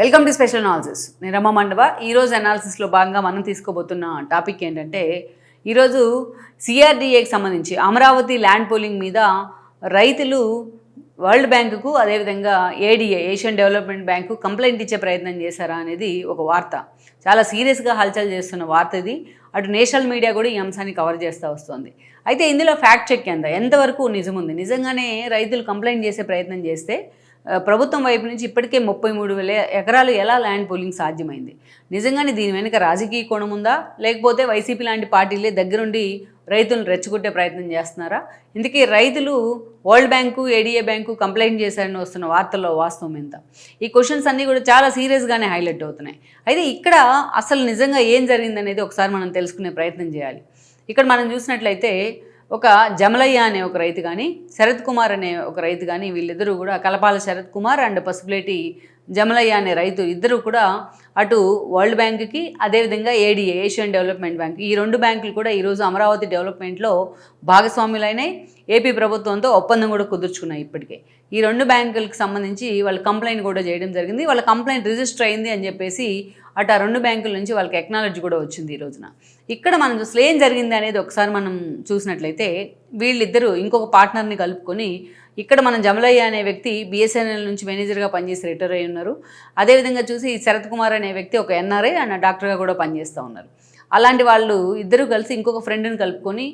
Welcome to special analysis నేను రమ్మ మండవ. ఈరోజు అనాలిసిస్లో భాగంగా మనం తీసుకోబోతున్న టాపిక్ ఏంటంటే ఈరోజు సిఆర్డిఏకి సంబంధించి అమరావతి ల్యాండ్ పోలింగ్ మీద రైతులు వరల్డ్ బ్యాంకుకు అదేవిధంగా ADA Asian development bank complaint ఇచ్చే ప్రయత్నం చేశారా అనేది ఒక వార్త. చాలా సీరియస్గా హల్చల్ చేస్తున్న వార్త ఇది. అటు నేషనల్ మీడియా కూడా ఈ అంశాన్ని కవర్ చేస్తూ వస్తుంది. అయితే ఇందులో ఫ్యాక్ట్ చెక్ ఎంత? ఎంతవరకు నిజం ఉంది నిజంగానే రైతులు కంప్లైంట్ చేసే ప్రయత్నం చేస్తే ప్రభుత్వం వైపు నుంచి ఇప్పటికే ముప్పై మూడు వేల ఎకరాలు ఎలా ల్యాండ్ పోలింగ్ సాధ్యమైంది? నిజంగానే దీని వెనుక రాజకీయ కోణం ఉందా? లేకపోతే వైసీపీ లాంటి పార్టీలే దగ్గరుండి రైతులను రెచ్చగొట్టే ప్రయత్నం చేస్తున్నారా? ఇందుకే రైతులు world bank ADA bank complaint చేశారని వస్తున్న వార్తల్లో వాస్తవం ఎంత? ఈ క్వశ్చన్స్ అన్నీ కూడా చాలా సీరియస్గానే హైలైట్ అవుతున్నాయి. అయితే ఇక్కడ అసలు నిజంగా ఏం జరిగిందనేది ఒకసారి మనం తెలుసుకునే ప్రయత్నం చేయాలి. ఇక్కడ మనం చూసినట్లయితే ఒక జమలయ్య అనే ఒక రైతు కానీ శరత్ కుమార్ అనే ఒక రైతు కానీ వీళ్ళిద్దరూ కూడా కలపాల శరత్ కుమార్ అండ్ పసుపులేటి జమలయ్య అనే రైతు ఇద్దరు కూడా అటు వరల్డ్ బ్యాంకుకి అదేవిధంగా ఏడీఏ ఏషియన్ డెవలప్మెంట్ బ్యాంక్ ఈ రెండు బ్యాంకులు కూడా ఈరోజు అమరావతి డెవలప్మెంట్లో భాగస్వాములైనాయి. ఏపీ ప్రభుత్వంతో ఒప్పందం కూడా కుదుర్చుకున్నాయి ఇప్పటికే. ఈ రెండు బ్యాంకులకు సంబంధించి వాళ్ళ కంప్లైంట్ కూడా చేయడం జరిగింది. వాళ్ళ కంప్లైంట్ రిజిస్టర్ అయింది అని చెప్పేసి అటు ఆ రెండు బ్యాంకుల నుంచి వాళ్ళకి ఎక్నాలజీ కూడా వచ్చింది ఈ రోజున. ఇక్కడ మనం అసలు ఏం జరిగింది అనేది ఒకసారి మనం చూసినట్లయితే వీళ్ళిద్దరూ ఇంకొక పార్ట్నర్ని కలుపుకొని ఇక్కడ మనం జమలయ్య అనే వ్యక్తి బిఎస్ఎన్ఎల్ నుంచి మేనేజర్గా పనిచేసి రిటైర్ అయి ఉన్నారు. అదేవిధంగా చూసి శరత్ కుమార్ అనే వ్యక్తి ఒక ఎన్ఆర్ఐ అండ్ డాక్టర్గా కూడా పనిచేస్తూ ఉన్నారు. అలాంటి వాళ్ళు ఇద్దరు కలిసి ఇంకొక ఫ్రెండ్ని కలుపుకొని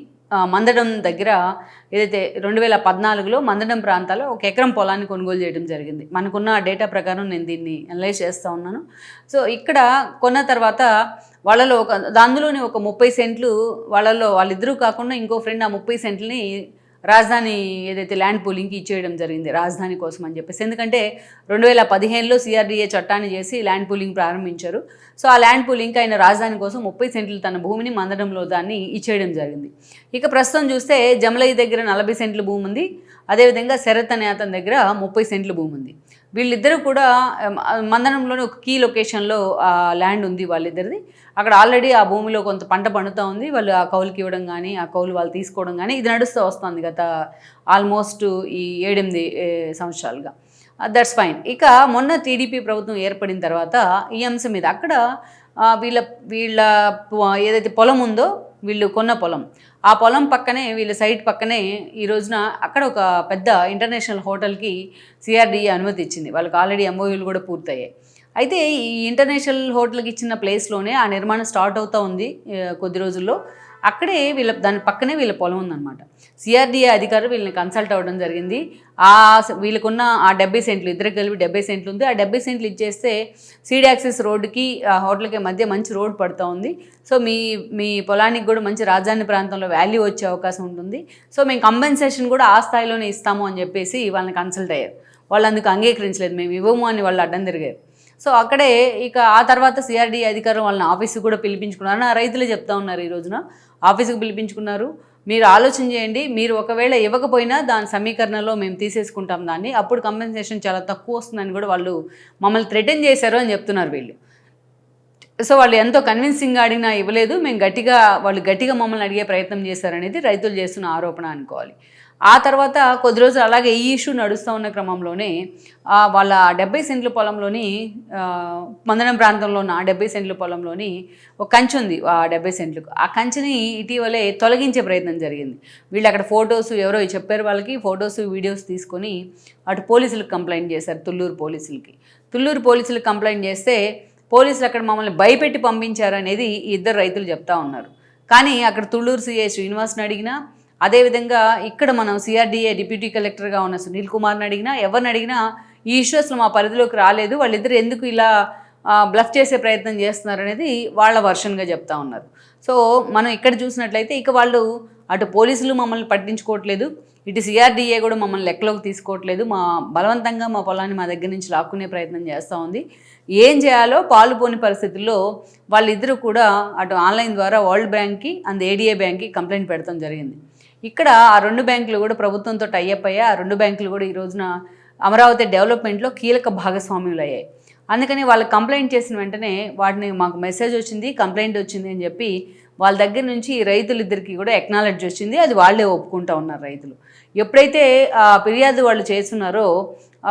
మందడం దగ్గర ఏదైతే రెండు వేల పద్నాలుగులో మందడం ప్రాంతాల్లో ఒక ఎకరం పొలాన్ని కొనుగోలు చేయడం జరిగింది. మనకున్న డేటా ప్రకారం నేను దీన్ని అనలైజ్ చేస్తూ ఉన్నాను. సో ఇక్కడ కొన్న తర్వాత వాళ్ళలో ఒక దానిలోని ఒక ముప్పై సెంట్లు వాళ్ళలో వాళ్ళిద్దరూ కాకుండా ఇంకో ఫ్రెండ్ ఆ ముప్పై సెంట్లని రాజధాని ఏదైతే ల్యాండ్ పూలింగ్కి ఇచ్చేయడం జరిగింది రాజధాని కోసం అని చెప్పేసి. ఎందుకంటే రెండు వేల పదిహేనులో సిఆర్డీఏ చట్టాన్ని చేసి ల్యాండ్ పూలింగ్ ప్రారంభించారు. సో ఆ ల్యాండ్ పూలింగ్కి ఆయన రాజధాని కోసం ముప్పై సెంట్లు తన భూమిని మందడంలో దాన్ని ఇచ్చేయడం జరిగింది. ఇక ప్రస్తుతం చూస్తే జమలయ్య దగ్గర నలభై సెంట్ల భూమి ఉంది. అదేవిధంగా శరత్ అనే అతని దగ్గర ముప్పై సెంట్ల భూమి ఉంది. వీళ్ళిద్దరూ కూడా మందనంలోని ఒక కీ లొకేషన్లో ఆ ల్యాండ్ ఉంది వాళ్ళిద్దరిది. అక్కడ ఆల్రెడీ ఆ భూమిలో కొంత పంట పండుతూ ఉంది. వాళ్ళు ఆ కౌలుకి ఇవ్వడం కానీ ఆ కౌలు వాళ్ళు తీసుకోవడం కానీ ఇది నడుస్తూ వస్తుంది గత ఆల్మోస్ట్ ఈ ఏడెనిమిది సంవత్సరాలుగా. Uh, దట్స్ ఫైన్ ఇక మొన్న టీడీపీ ప్రభుత్వం ఏర్పడిన తర్వాత ఈ అంశం మీద అక్కడ వీళ్ళ వీళ్ళ ఏదైతే పొలం ఉందో వీళ్ళు కొన్న పొలం. ఆ పొలం పక్కనే వీళ్ళ సైట్ పక్కనే ఈ రోజున అక్కడ ఒక పెద్ద ఇంటర్నేషనల్ హోటల్కి సిఆర్డీఏ అనుమతి ఇచ్చింది. వాళ్ళకి ఆల్రెడీ ఎంఓయూలు కూడా పూర్తయ్యాయి. అయితే ఈ ఇంటర్నేషనల్ హోటల్కి ఇచ్చిన ప్లేస్లోనే ఆ నిర్మాణం స్టార్ట్ అవుతూ ఉంది కొద్ది రోజుల్లో. అక్కడే వీళ్ళ దాని పక్కనే వీళ్ళ పొలం ఉందన్నమాట. సిఆర్డీఏ అధికారులు వీళ్ళని కన్సల్ట్ అవ్వడం జరిగింది. ఆ వీళ్ళకున్న ఆ డెబ్బై సెంట్లు ఇద్దరికి కలిపి డెబ్బై సెంట్లు ఉంది. ఆ డెబ్బై సెంట్లు ఇచ్చేస్తే సీడ్ యాక్సెస్ రోడ్డుకి ఆ హోటల్కి మధ్య మంచి రోడ్ పడుతూ ఉంది. సో మీ మీ పొలానికి కూడా మంచి రాజధాని ప్రాంతంలో వాల్యూ వచ్చే అవకాశం ఉంటుంది. సో మేము కంపెన్సేషన్ కూడా ఆ స్థాయిలోనే ఇస్తాము అని చెప్పేసి వాళ్ళని కన్సల్ట్ అయ్యారు. వాళ్ళు అందుకు అంగీకరించలేదు. మేము ఇవ్వము అని వాళ్ళు అడ్డం తిరిగారు. సో అక్కడే ఇక ఆ తర్వాత సిఆర్డీ అధికారులు వాళ్ళని ఆఫీస్కి కూడా పిలిపించుకున్నారు. ఆ రైతులే చెప్తా ఉన్నారు ఈ రోజున. ఆఫీస్కి పిలిపించుకున్నారు. మీరు ఆలోచన చేయండి. మీరు ఒకవేళ ఇవ్వకపోయినా దాని సమీకరణలో మేము తీసేసుకుంటాం దాన్ని. అప్పుడు కంపెన్సేషన్ చాలా తక్కువ వస్తుందని కూడా వాళ్ళు మమ్మల్ని థ్రెటన్ చేశారు అని చెప్తున్నారు వీళ్ళు. సో వాళ్ళు ఎంతో కన్విన్సింగ్గా అడిగినా ఇవ్వలేదు. మేము గట్టిగా వాళ్ళు గట్టిగా మమ్మల్ని అడిగే ప్రయత్నం చేశారనేది రైతులు చేస్తున్న ఆరోపణ అనుకోవాలి. ఆ తర్వాత కొద్ది రోజులు అలాగే ఈ ఇష్యూ నడుస్తూ ఉన్న క్రమంలోనే వాళ్ళ డెబ్బై సెంట్ల పొలంలోని మందనం ప్రాంతంలో ఉన్న ఆ డెబ్బై సెంట్ల పొలంలోని ఒక కంచె ఉంది ఆ డెబ్బై సెంట్లకు. ఆ కంచెని ఇటీవలే తొలగించే ప్రయత్నం జరిగింది. వీళ్ళు అక్కడ ఫొటోస్ ఎవరో చెప్పారు వాళ్ళకి ఫొటోస్ వీడియోస్ తీసుకొని అటు పోలీసులకు కంప్లైంట్ చేశారు తుళ్ళూరు పోలీసులకి. తుళ్ళూరు పోలీసులకు కంప్లైంట్ చేస్తే పోలీసులు అక్కడ మమ్మల్ని భయపెట్టి పంపించారు అనేది ఈ ఇద్దరు రైతులు చెప్తా ఉన్నారు. కానీ అక్కడ తుళ్ళూరు సిఐ శ్రీనివాస్ని అడిగినా అదేవిధంగా ఇక్కడ మనం సిఆర్డీఏ డిప్యూటీ కలెక్టర్గా ఉన్న సునీల్ కుమార్ని అడిగినా ఎవరిని అడిగినా ఈ ఇష్యూస్లో మా పరిధిలోకి రాలేదు. వాళ్ళిద్దరు ఎందుకు ఇలా బ్లఫ్ చేసే ప్రయత్నం చేస్తున్నారు అనేది వాళ్ళ వర్షన్గా చెప్తా ఉన్నారు. సో మనం ఇక్కడ చూసినట్లయితే ఇక వాళ్ళు అటు పోలీసులు మమ్మల్ని పట్టించుకోవట్లేదు. ఇటు సిఆర్డీఏ కూడా మమ్మల్ని లెక్కలోకి తీసుకోవట్లేదు. మా బలవంతంగా మా పొలాన్ని మా దగ్గర నుంచి లాక్కునే ప్రయత్నం చేస్తూ ఉంది. ఏం చేయాలో పాలుపోని పరిస్థితుల్లో వాళ్ళిద్దరూ కూడా అటు ఆన్లైన్ ద్వారా వరల్డ్ బ్యాంక్కి అండ్ ఏడిఏ బ్యాంక్కి కంప్లైంట్ పెడతాం జరిగింది. ఇక్కడ ఆ రెండు బ్యాంకులు కూడా ప్రభుత్వంతో టైఅప్ అయ్యాయి ఆ రెండు బ్యాంకులు కూడా ఈ రోజున అమరావతి డెవలప్మెంట్లో కీలక భాగస్వామ్యులు అయ్యాయి అందుకని వాళ్ళు కంప్లైంట్ చేసిన వెంటనే వాటిని మాకు మెసేజ్ వచ్చింది కంప్లైంట్ వచ్చింది అని చెప్పి వాళ్ళ దగ్గర నుంచి రైతులిద్దరికి కూడా ఎక్నాలెడ్జ్ వచ్చింది. అది వాళ్ళే ఒప్పుకుంటా ఉన్నారు రైతులు. ఎప్పుడైతే ఆ ఫిర్యాదు వాళ్ళు చేస్తున్నారో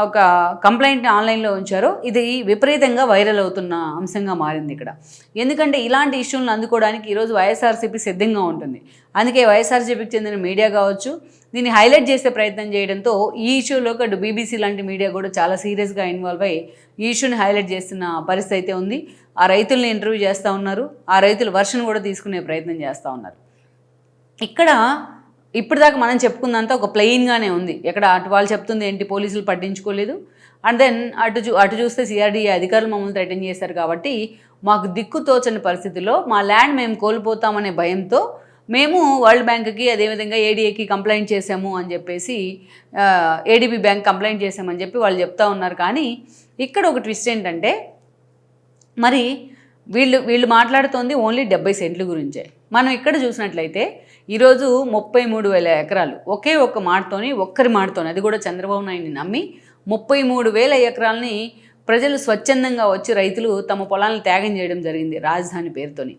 ఒక కంప్లైంట్ని ఆన్లైన్లో ఉంచారో. ఇది విపరీతంగా వైరల్ అవుతున్న అంశంగా మారింది ఇక్కడ. ఎందుకంటే ఇలాంటి ఇష్యూలను అందుకోవడానికి ఈరోజు వైఎస్ఆర్సీపీ సిద్ధంగా ఉంటుంది. అందుకే వైఎస్ఆర్సీపీకి చెందిన మీడియా కావచ్చు దీన్ని హైలైట్ చేసే ప్రయత్నం చేయడంతో ఈ ఇష్యూలో అటు బీబీసీ లాంటి మీడియా కూడా చాలా సీరియస్గా ఇన్వాల్వ్ అయ్యి ఈ ఇష్యూని హైలైట్ చేస్తున్న పరిస్థితి అయితే ఉంది. ఆ రైతుల్ని ఇంటర్వ్యూ చేస్తూ ఉన్నారు. ఆ రైతుల వర్షన్ కూడా తీసుకునే ప్రయత్నం చేస్తూ ఉన్నారు. ఇక్కడ ఇప్పటిదాకా మనం చెప్పుకుందంతా ఒక ప్లెయిన్గానే ఉంది. ఎక్కడ అటు వాళ్ళు చెప్తుంది ఏంటి పోలీసులు పట్టించుకోలేదు. అండ్ దెన్ అటు చూ అటు చూస్తే సిఆర్డీఏ అధికారులు మమ్మల్ని థ్రెటన్ చేశారు కాబట్టి మాకు దిక్కు తోచని పరిస్థితిలో మా ల్యాండ్ మేము కోల్పోతామనే భయంతో మేము వరల్డ్ బ్యాంక్కి అదేవిధంగా ఏడీఏకి కంప్లైంట్ చేసాము అని చెప్పేసి ఏడీబీ బ్యాంక్ కంప్లైంట్ చేసామని చెప్పి వాళ్ళు చెప్తా ఉన్నారు. కానీ ఇక్కడ ఒక ట్విస్ట్ ఏంటంటే మరి వీళ్ళు వీళ్ళు మాట్లాడుతోంది ఓన్లీ డెబ్బై సెంట్ల గురించే. మనం ఇక్కడ చూసినట్లయితే ఈరోజు ముప్పై మూడు వేల ఎకరాలు. ఒకే ఒక్క మాటతోని ఒక్కరి మాటతోని అది కూడా చంద్రబాబు నాయుడిని నమ్మి ముప్పై మూడు వేల ఎకరాలని ప్రజలు స్వచ్ఛందంగా వచ్చి రైతులు తమ పొలాలను త్యాగం చేయడం జరిగింది రాజధాని పేరుతోని.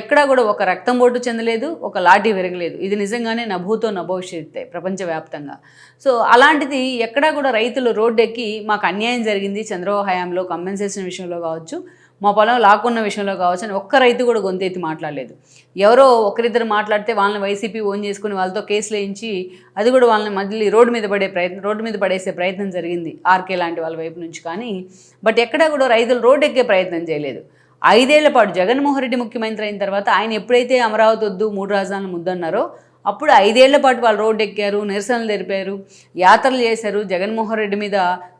ఎక్కడా కూడా ఒక రక్తం బొట్టు చెందలేదు ఒక లాఠీ విరగలేదు. ఇది నిజంగానే నభూతో నభవిష్యత్తే ప్రపంచవ్యాప్తంగా. సో అలాంటిది ఎక్కడా కూడా రైతులు రోడ్డెక్కి మాకు అన్యాయం జరిగింది చంద్రబాబు హయాంలో కంపెన్సేషన్ విషయంలో కావచ్చు. మా పొలం లాక్కున్న విషయంలో కావచ్చు అని ఒక్క రైతు కూడా గొంతెత్తి మాట్లాడలేదు. ఎవరో ఒకరిద్దరు మాట్లాడితే వాళ్ళని వైసీపీ ఓన్ చేసుకుని వాళ్ళతో కేసులు వేయించి అది కూడా వాళ్ళని మళ్ళీ రోడ్డు మీద పడే ప్రయత్నం రోడ్డు మీద పడేసే ప్రయత్నం జరిగింది ఆర్కే లాంటి వాళ్ళ వైపు నుంచి కానీ. బట్ ఎక్కడా కూడా రైతులు రోడ్డు ఎక్కే ప్రయత్నం చేయలేదు. ఐదేళ్ళ పాటు జగన్మోహన్ రెడ్డి ముఖ్యమంత్రి అయిన తర్వాత ఆయన ఎప్పుడైతే అమరావతి వద్దు మూడు రాజధానులు ముద్దన్నారో అప్పుడు ఐదేళ్ళ పాటు వాళ్ళు రోడ్డు ఎక్కారు నిరసనలు తెలిపారు యాత్రలు చేశారు. జగన్మోహన్ రెడ్డి మీద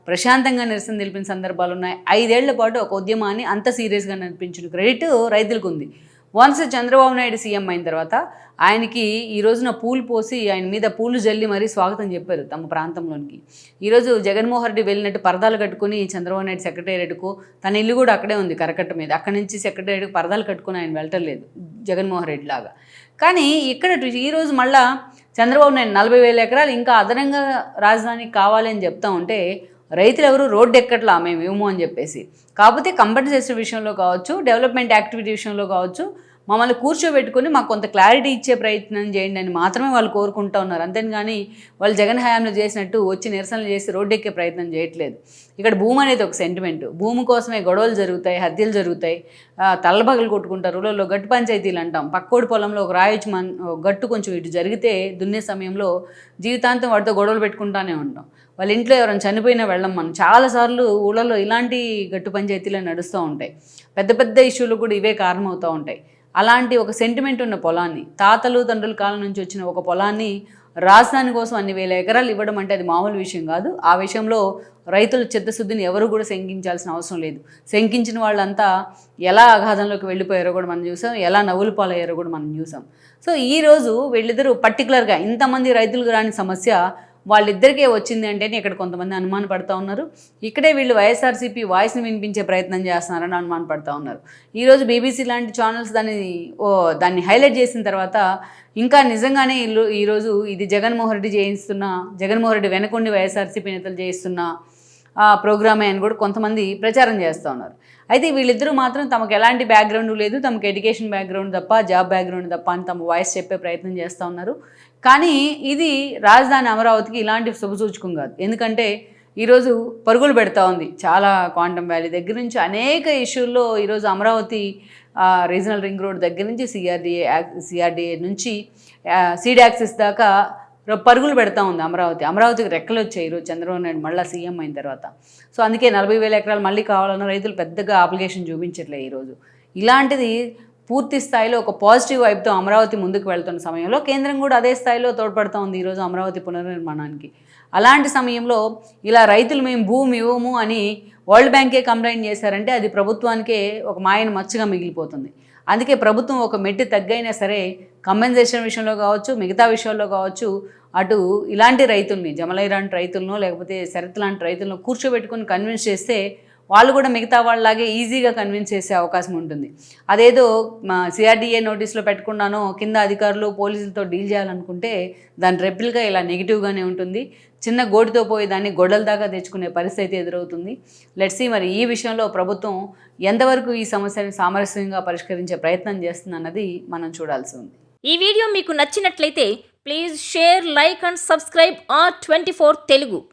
ప్రశాంతంగా నిరసన తెలిపిన సందర్భాలు ఉన్నాయి. ఐదేళ్ళ పాటు ఒక ఉద్యమాన్ని అంత సీరియస్గా నడిపించిన క్రెడిట్ రైతులకు ఉంది వన్స్ చంద్రబాబు నాయుడు సీఎం అయిన తర్వాత ఆయనకి ఈ రోజున పూలు పోసి ఆయన మీద పూలు జల్లి మరీ స్వాగతం చెప్పారు తమ ప్రాంతంలోనికి. ఈరోజు జగన్మోహన్ రెడ్డి వెళ్ళినట్టు పరదాలు కట్టుకుని చంద్రబాబు నాయుడు సెక్రటేరియట్కు తన ఇల్లు కూడా అక్కడే ఉంది కరకట్ట మీద. అక్కడి నుంచి సెక్రటేరియట్కు పరదాలు కట్టుకుని ఆయన వెళ్ళటం లేదు జగన్మోహన్ రెడ్డి లాగా. కానీ ఇక్కడ ఈరోజు మళ్ళా చంద్రబాబు నాయుడు నలభై వేల ఎకరాలు ఇంకా అదనంగా రాజధానికి కావాలి అని చెప్తా ఉంటే రైతులు ఎవరు రోడ్డు ఎక్కట్లా మేము ఇవ్వము అని చెప్పేసి. కాకపోతే కంపెన్సేషన్ విషయంలో కావచ్చు డెవలప్మెంట్ యాక్టివిటీ విషయంలో కావచ్చు మమ్మల్ని కూర్చోబెట్టుకుని మాకు కొంత క్లారిటీ ఇచ్చే ప్రయత్నం చేయండి అని మాత్రమే వాళ్ళు కోరుకుంటూ ఉన్నారు. అంతేగాని వాళ్ళు జగన్ హయాంలో చేసినట్టు వచ్చి నిరసనలు చేసి రోడ్డు ఎక్కే ప్రయత్నం చేయట్లేదు. ఇక్కడ భూమి అనేది ఒక సెంటిమెంట్ భూమి కోసమే గొడవలు జరుగుతాయి హత్యలు జరుగుతాయి. తలబగలు కొట్టుకుంటారు. ఊళ్ళలో గట్టు పంచాయతీలు అంటాం. పక్కోడి పొలంలో ఒక రాయొచ్చు మన గట్టు కొంచెం ఇటు జరిగితే దున్నే సమయంలో జీవితాంతం వాటితో గొడవలు పెట్టుకుంటానే ఉంటాం. వాళ్ళ ఇంట్లో ఎవరైనా చనిపోయినా వెళ్ళం మనం. చాలాసార్లు ఊళ్ళలో ఇలాంటి గట్టు పంచాయతీలు నడుస్తూ ఉంటాయి. పెద్ద పెద్ద ఇష్యూలు కూడా ఇవే కారణమవుతూ ఉంటాయి. అలాంటి ఒక సెంటిమెంట్ ఉన్న పొలాన్ని తాతలు తండ్రుల కాలం నుంచి వచ్చిన ఒక పొలాన్ని రాజధాని కోసం అన్ని వేల ఎకరాలు ఇవ్వడం అంటే అది మామూలు విషయం కాదు. ఆ విషయంలో రైతుల చిత్తశుద్ధిని ఎవరు కూడా శంకించాల్సిన అవసరం లేదు. శంకించిన వాళ్ళంతా ఎలా అగాధంలోకి వెళ్ళిపోయారో కూడా మనం చూసాం ఎలా నవ్వులు పాలయ్యారో కూడా మనం చూసాం. సో ఈరోజు వీళ్ళిద్దరూ పర్టికులర్గా ఇంతమంది రైతులకు రాని సమస్య వాళ్ళిద్దరికే వచ్చింది అంటేనే ఇక్కడ కొంతమంది అనుమాన పడుతూ ఉన్నారు. ఇక్కడే వీళ్ళు వైఎస్ఆర్సీపీ వాయిస్ని వినిపించే ప్రయత్నం చేస్తున్నారని అనుమాన పడుతూ ఉన్నారు. ఈరోజు బీబీసీ లాంటి ఛానల్స్ దాన్ని ఓ దాన్ని హైలైట్ చేసిన తర్వాత ఇంకా నిజంగానే ఇల్లు ఈరోజు ఇది జగన్మోహన్ రెడ్డి చేయిస్తున్న జగన్మోహన్ రెడ్డి వెనకుండి వైఎస్ఆర్సీపీ నేతలు చేయిస్తున్న ప్రోగ్రామే అని కూడా కొంతమంది ప్రచారం చేస్తూ ఉన్నారు. అయితే వీళ్ళిద్దరూ మాత్రం తమకు ఎలాంటి బ్యాక్గ్రౌండ్ లేదు తమకు ఎడ్యుకేషన్ బ్యాక్గ్రౌండ్ తప్ప జాబ్ బ్యాక్గ్రౌండ్ తప్ప అని తమ వాయిస్ చెప్పే ప్రయత్నం చేస్తూ ఉన్నారు. కానీ ఇది రాజధాని అమరావతికి ఇలాంటి శుభసూచకం కాదు. ఎందుకంటే ఈరోజు పరుగులు పెడతా ఉంది చాలా క్వాంటమ్ వ్యాలీ దగ్గర నుంచి. అనేక ఇష్యూల్లో ఈరోజు అమరావతి రీజనల్ రింగ్ రోడ్ దగ్గర నుంచి సిఆర్డిఏ సిఆర్డిఏ నుంచి సీడాక్సిస్ దాకా పరుగులు పెడతా ఉంది అమరావతి. అమరావతికి రెక్కలు వచ్చాయి ఈరోజు చంద్రబాబు నాయుడు మళ్ళీ సీఎం అయిన తర్వాత. సో అందుకే నలభై వేల ఎకరాలు మళ్ళీ కావాలన్న రైతులు పెద్దగా అప్లికేషన్ చూపించట్లేదు ఈరోజు. ఇలాంటిది పూర్తి స్థాయిలో ఒక పాజిటివ్ వైపుతో అమరావతి ముందుకు వెళ్తున్న సమయంలో కేంద్రం కూడా అదే స్థాయిలో తోడ్పడుతూ ఉంది ఈరోజు అమరావతి పునర్నిర్మాణానికి. అలాంటి సమయంలో ఇలా రైతులు మేము భూమి ఇవ్వము అని వరల్డ్ బ్యాంకే కంప్లైంట్ చేశారంటే అది ప్రభుత్వానికే ఒక మాయన మచ్చగా మిగిలిపోతుంది. అందుకే ప్రభుత్వం ఒక మెట్టి తగ్గైనా సరే కంపెన్సేషన్ విషయంలో కావచ్చు మిగతా విషయాల్లో కావచ్చు అటు ఇలాంటి రైతుల్ని జమలై లాంటి రైతులను లేకపోతే శరత్ లాంటి రైతులను కూర్చోబెట్టుకుని కన్విన్స్ చేస్తే వాళ్ళు కూడా మిగతా వాళ్ళలాగే ఈజీగా కన్విన్స్ చేసే అవకాశం ఉంటుంది. అదేదో మా సిఆర్డీఏ నోటీస్లో పెట్టుకున్నానో కింద అధికారులు పోలీసులతో డీల్ చేయాలనుకుంటే దాని రెప్పిల్గా ఇలా నెగిటివ్గానే ఉంటుంది. చిన్న గోటితో పోయి దాన్ని గొడవల దాకా తెచ్చుకునే పరిస్థితి ఎదురవుతుంది. లెట్సీ మరి ఈ విషయంలో ప్రభుత్వం ఎంతవరకు ఈ సమస్యని సామరస్యంగా పరిష్కరించే ప్రయత్నం చేస్తుందన్నది మనం చూడాల్సి ఉంది. ఈ వీడియో మీకు నచ్చినట్లయితే please share like and subscribe R twenty Telugu.